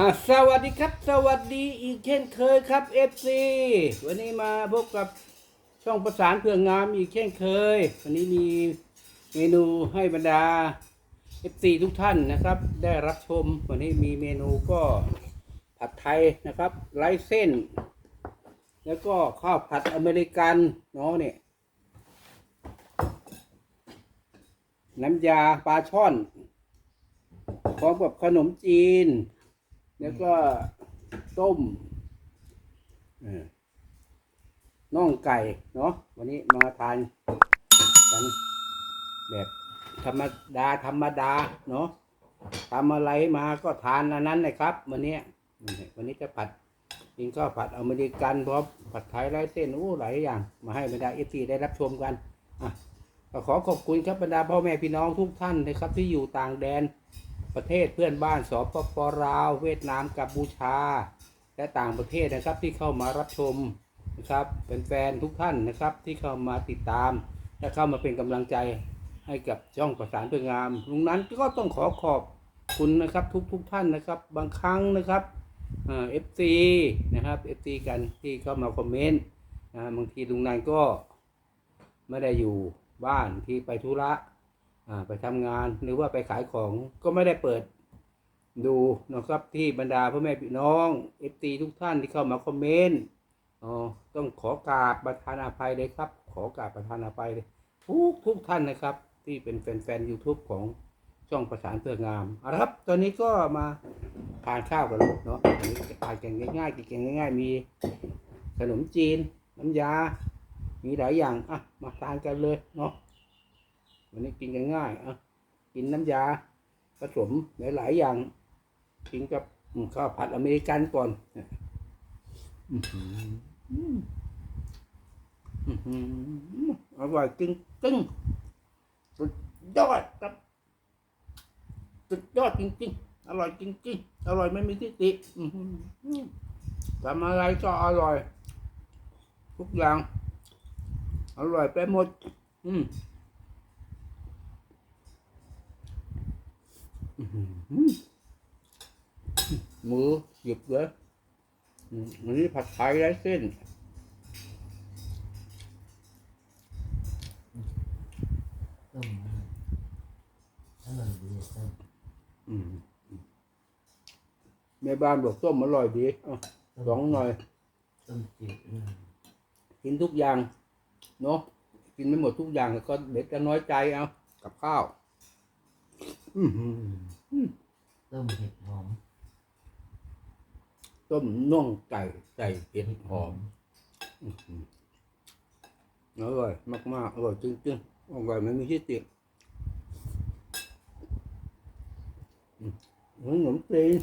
อะสวัสดีครับ สวัสดีอีกเช่นเคยครับ FC วันนี้มาพบกับช่องประสานเพื่องามอีกเช่นเคย วันนี้มีเมนูให้บรรดา FC ทุกท่านนะครับ ได้รับชม วันนี้มีเมนูก็ผัดไทยนะครับไร้เส้น แล้วก็ข้าวผัดอเมริกันเนาะเนี่ยน้ำยาปลาช่อนพร้อมกับขนมจีน แล้วก็ต้มเอ่อน่องไก่เนาะวันนี้มาทานกันแบบธรรมดาธรรมดาเนาะทำอะไรมาก็ทานอันนั้นนะครับ วันนี้นี่วันนี้จะผัดกินข้าวผัดอเมริกันพร้อมผัดไทยไร้เส้นอู้หลายอย่าง มาให้บรรดาเอฟซีได้รับชมกันอะก็ขอขอบคุณครับบรรดาพ่อแม่พี่น้องทุกท่านนะครับที่อยู่ต่างแดน ประเทศเพื่อนบ้านสปปลาว เวียดนามกัมพูชา และต่างประเทศนะครับที่เข้ามารับชมนะครับเป็นแฟนทุกท่านนะครับที่เข้ามาติดตาม และเข้ามาเป็นกำลังใจให้กับช่องประสานเพื่องามลุงนั้นก็ต้องขอขอบคุณนะครับทุกทุกๆท่านนะครับ บางครั้งนะครับเอฟซีนะครับเอฟซีกันที่เข้ามาคอมเมนต์นะบางทีลุงนันก็ไม่ได้อยู่บ้านที่ไปธุระ ไปทำงานหรือว่าไปขายของก็ไม่ได้เปิดดูนะครับที่บรรดาพ่อแม่พี่น้องเอฟซีทุกท่านที่เข้ามาคอมเมนต์อ๋อต้องขอกราบประธานอภัยเลยครับ ขอกราบประธานอภัยเลยทุกทุกท่านนะครับ ที่เป็นแฟนๆ YouTube ของช่องประสานเพื่องามเอาละครับ ตอนนี้ก็มาทานข้าวกันเนาะอันนี้จะทานกันง่ายๆกินกันง่าย ๆ มีขนมจีน น้ำยา มีหลายอย่างอะมาทานกันเลยเนาะ วันนี้กินกันง่ายอะกินน้ำยาผสมหลายๆอย่าง กินกับข้าวผัดอเมริกันก่อนอร่อยจริงจริงสุดยอดครับ สุดยอดจริงๆ อร่อยจริงๆ อร่อยไม่มีที่ติทำอะไรก็อร่อย ทุกอย่าง อร่อยไปหมด อืม มือหยิบเลยอืมอันนี้ผัดไทยไร้เส้นต้มอร่อยดีต้มแม่บ้านบอกต้มอร่อยดีเอาสองหน่อยต้มจืดกินทุกอย่าง เนาะกินไม่หมดทุกอย่างก็เด็กจะน้อยใจเอากับข้าว ต้มเห็ดหอม ต้มน่องไก่ใส่เห็ดหอมอื้อหืออร่อยมากๆอร่อยจริงๆอร่อยไม่มีที่ติอืมขนมจีน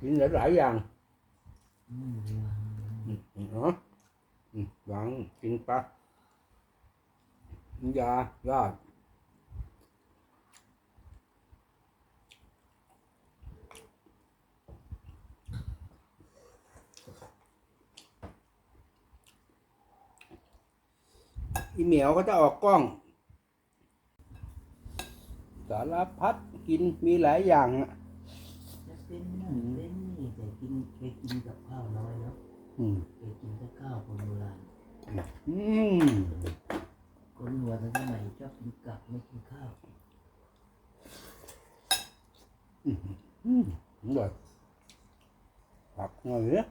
กินหลายๆอย่างอืมอืมเนาะอืมวางกินปะ ยายอดอีเหมียวก็จะออกกล้อง สารพัดกินมีหลายอย่างอะจะเป็นนั่นเป็นนี่แต่กินเคยกินกับข้าวน้อยเนาะอืมเคยกินแต่ข้าวคนโบราณอืม คนหัวตั้งสมัยชอบกินกับไม่กินข้าวอืมอร่อยผักหน่อยเนี่ย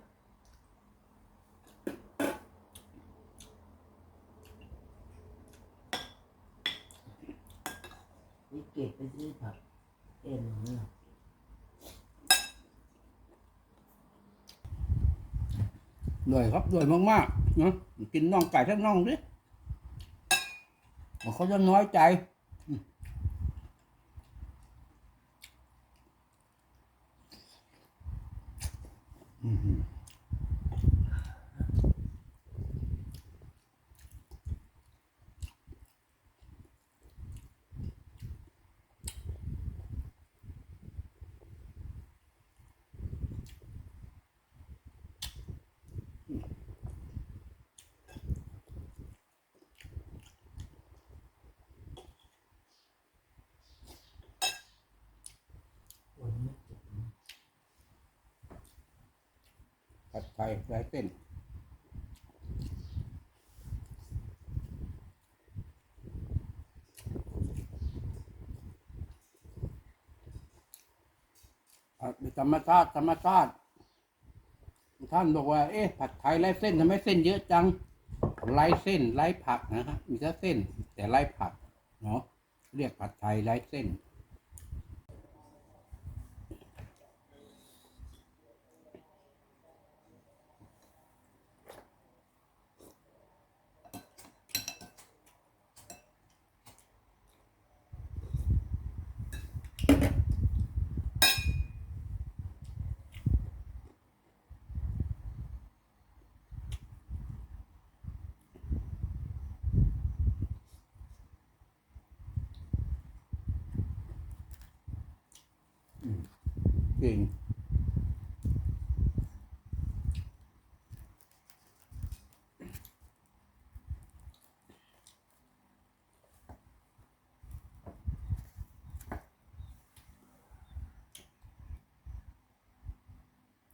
นี่เก็บไปซื้อผักเอ็นเนี่ยอร่อยครับอร่อยมากๆนะกินน่องไก่ทั้งน่องดิ เขาจะน้อยใจอืม ผัดไทยไร้เส้นอะธรรมชาติธรรมชาติท่านบอกว่า เอ๊ะ ผัดไทยไร้เส้นทำไมเส้นเยอะจังไร้เส้นไร้ผักนะฮะมีแค่เส้น แต่ไร้ผักเนาะเรียกผัดไทยไร้เส้น จริง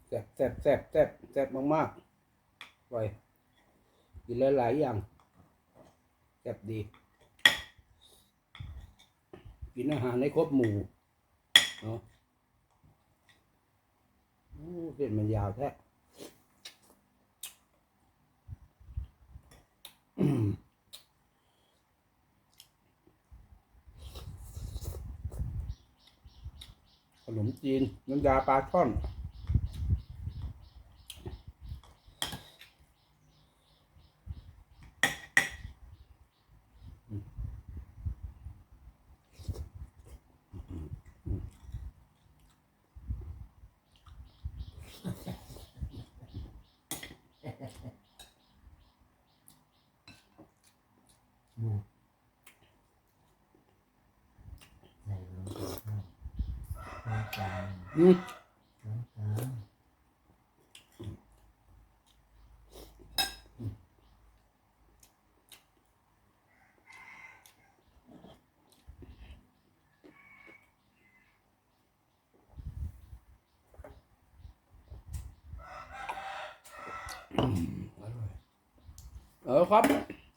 แซ่บแซ่บแซ่บแซ่บแซ่บมากๆไปกินหลายๆอย่างแซ่บดี กินอาหารให้ครบหมู่เนาะ เส้นมันยาวแท้ขนมจีนน้ำยาปลาช่อน หมูใส่ลงไปข้าวน้ำตาล อืมน้ำตาลเออครับ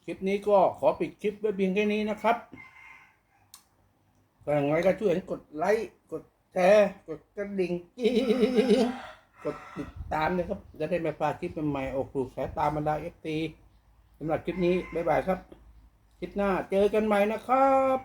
คลิปนี้ก็ขอปิดคลิปไว้เพียงแค่นี้นะครับก็อย่างไรก็ช่วยกดไลค์กด แชร์กดกระดิ่งกิ๊งกดติดตามนะครับ จะได้ไม่พลาดคลิปใหม่ๆโอกปลูกสายตามบรรดาเอฟซีสำหรับคลิปนี้ บ๊ายบายครับ คลิปหน้าเจอกันใหม่นะครับ